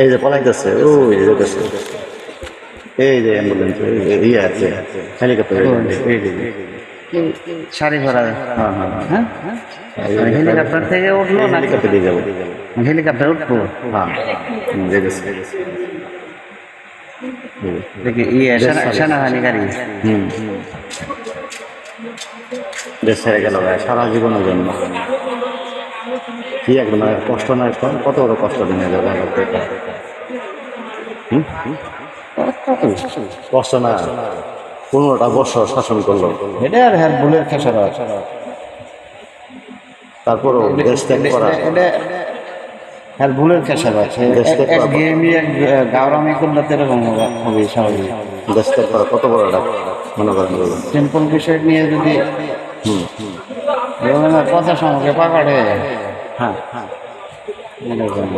এই যে পলাইতেছে ওই যে যেতেছে এই যে অ্যাম্বুলেন্স ইয়ে আছে হেলিকপ্টার এই যে শাড়ি ভরা হ্যাঁ হ্যাঁ হ্যাঁ। হেলিকপ্টার থেকে উঠল না হেলিকপ্টার দিয়ে যাব। হেলিকপ্টার উঠবো? হ্যাঁ দেখি ইয়ে সেনা- সেনাবাহিনী গাড়ি। হুম দেশ ছেড়ে গেল সারা জীবনের জন্য। কি একদম কষ্ট না কত বড় কষ্ট নিয়ে যাবে? কষ্ট না পনেরোটা বছর শাসন করল। এটা আর হ্যাঁ বুলের খেসারা তারপরও দেশ ত্যাগ করা। হ্যাঁ বুলের খেসারা আছে দেশ ত্যাগ এক করা। গেমি এক গাওরামি করলে তো এরকম হবে- স্বাভাবিক। দেশ ত্যাগ করা কত বড় একটা মনে করেন। সিম্পল বিষয় নিয়ে যদি হুম। কথা সঙ্গে পাকাড়ে হ্যাঁ করেন